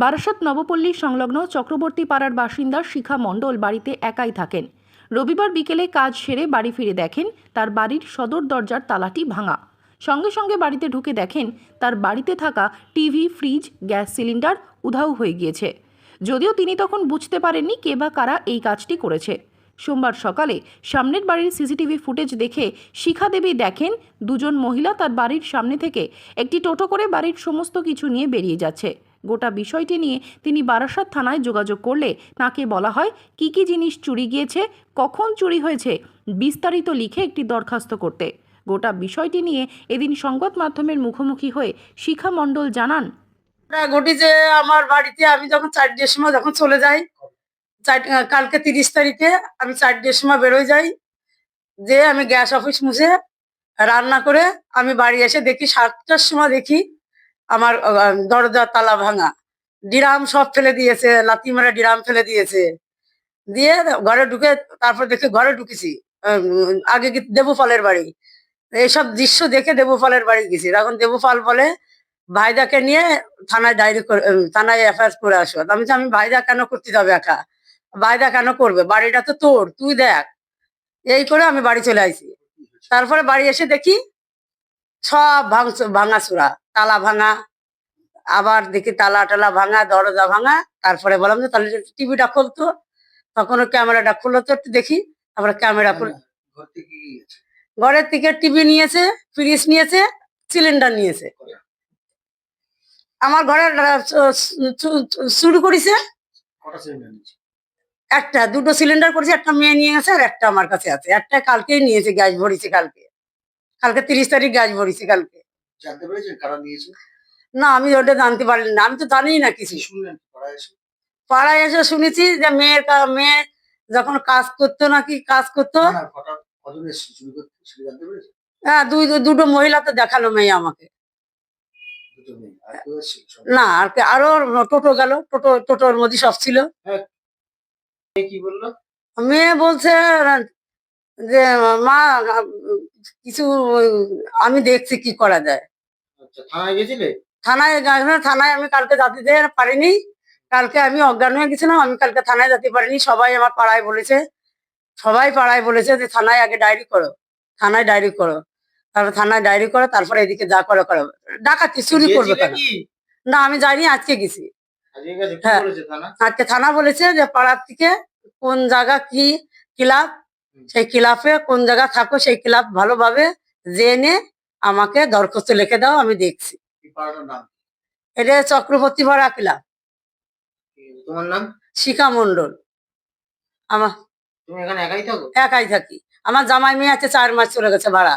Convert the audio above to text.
বারাসাত নবপল্লী সংলগ্ন চক্রবর্তী পাড়ার বাসিন্দা শিখা মণ্ডল বাড়িতে একাই থাকেন। রবিবার বিকেলে কাজ সেরে বাড়ি ফিরে দেখেন তার বাড়ির সদর দরজার তালাটি ভাঙা। সঙ্গে সঙ্গে বাড়িতে ঢুকে দেখেন তার বাড়িতে থাকা টিভি, ফ্রিজ, গ্যাস সিলিন্ডার উধাও হয়ে গিয়েছে। যদিও তিনি তখন বুঝতে পারেননি কে বা কারা এই কাজটি করেছে। সোমবার সকালে সামনের বাড়ির সিসিটিভি ফুটেজ দেখে শিখা দেবী দেখেন দুজন মহিলা তার বাড়ির সামনে থেকে একটি টোটো করে বাড়ির সমস্ত কিছু নিয়ে বেরিয়ে যাচ্ছে। গোটা বিষয়টি নিয়ে তিনি বারাসাত থানায় যোগাযোগ করলে তাকে বলা হয়, কি কি জিনিস চুরি গিয়েছে, কখন চুরি হয়েছে, বিস্তারিত লিখে একটি দরখাস্ত করতে। গোটা বিষয়টি নিয়ে এদিন সংবাদ মাধ্যমের মুখোমুখি হয়ে শিখা মণ্ডল জানান ঘটেছে আমার বাড়িতে, আমি যখন চারটের সময় যখন চলে যাই কালকে তিরিশ তারিখে আমি চারটের সময় বেরোয় যাই, যে আমি গ্যাস অফিস মুছে রান্না করে আমি বাড়ি এসে দেখি সাতটার সময় দেখি আমার আহ, দরজার তালা ভাঙা। ডিরাম সব ফেলে দিয়েছে লাথি মারা ডিরাম ফেলে দিয়েছে। দিয়ে ঘরে ঢুকে তারপর দেখে ঘরে ঢুকেছি। আগে কি দেবুফলের বাড়ি। এইসব দৃশ্য দেখে দেবুফলের বাড়ি গেছি। এখন দেবুফল বলে ভাইদাকে নিয়ে থানায় ডায়েরি করে থানায় এফআইআর করে আসো। আমি আমি ভাইদা কেন করতে যাবে একা? ভাইদা কেন করবে? বাড়িটা তো তোর তুই দেখ। এই করে আমি বাড়ি চলে আইছি। তারপরে বাড়ি এসে দেখি সব ভাঙ ভাঙা চূড়া তালা ভাঙা আবার দেখি তালা টালা ভাঙা দরজা ভাঙা তারপরে বললাম যে তাহলে টিভিটা খুলতো। তখন ক্যামেরাটা খুললো তো একটু দেখি তারপরে ক্যামেরা খুল ঘর থেকে ঘরের থেকে টিভি নিয়েছে ফ্রিজ নিয়েছে সিলিন্ডার নিয়েছে। আমার ঘরে শুরু করেছে। একটা দুটো সিলিন্ডার করেছে একটা মেয়ে নিয়ে গেছে আর একটা আমার কাছে আছে। একটা কালকেই নিয়েছে গ্যাস ভরিছে কালকে। কালকে তিরিশ তারিখ গ্যাস ভরিছে কালকে। জানতে পেরেছেন কারা নিয়েছে না আমি ওটা জানতে পারলি না। আমি তো জানি না কিছু। শুনলেন? পাড়ায় এসে? পাড়ায় এসে শুনেছি যে মেয়ের কা- মেয়ে যখন কাজ করতো নাকি কাজ করতো। না, না, কটা কজন এসেছে চুরি করতে সেটা জানতে পেরেছেন? হ্যাঁ দুই দুটো মহিলা তো দেখাল মেয়ে আমাকে। দুটো মেয়ে আর কেউ এসেছিল সব না আর কি- আরও টোটো গেল টোটো টোটোর মধ্যে সব ছিল। মেয়ে কি বলল? মেয়ে বলছে যে মা কিছু আমি দেখছি কি করা যায়। থানায় গেছিলে থানায় গা- থানায় আমি কালকে যেতে পারিনি। কালকে আমি অজ্ঞান হয়ে গেছিলাম আমি কালকে থানায় যেতে পারিনি সবাই আমার পাড়ায় বলেছে। সবাই পাড়ায় বলেছে যে থানায় আগে ডায়েরি করো থানায় ডায়েরি করো। তারপর থানায় ডায়েরি করো তারপরে এদিকে যা করো করো। ডাকাতি চুরি করবে কেন? না আমি যাইনি আজকে গেছি। হ্যাঁ। থানা? আজকে থানা বলেছে যে পাড়ার থেকে কোন জায়গা কি ক্লাব সেই ক্লাবে কোন জায়গা থাকো সেই ক্লাব ভালোভাবে জেনে আমাকে দরখাস্ত লিখে দাও আমি দেখছি। এটা চক্রবর্তী ভরা ক্লাব। তোমার নাম? শিখা মন্ডল আমার তুমি এখানে একাই থাকো? একাই থাকি। আমার জামাই মেয়ে আছে চার মাস চলে গেছে ভাড়া।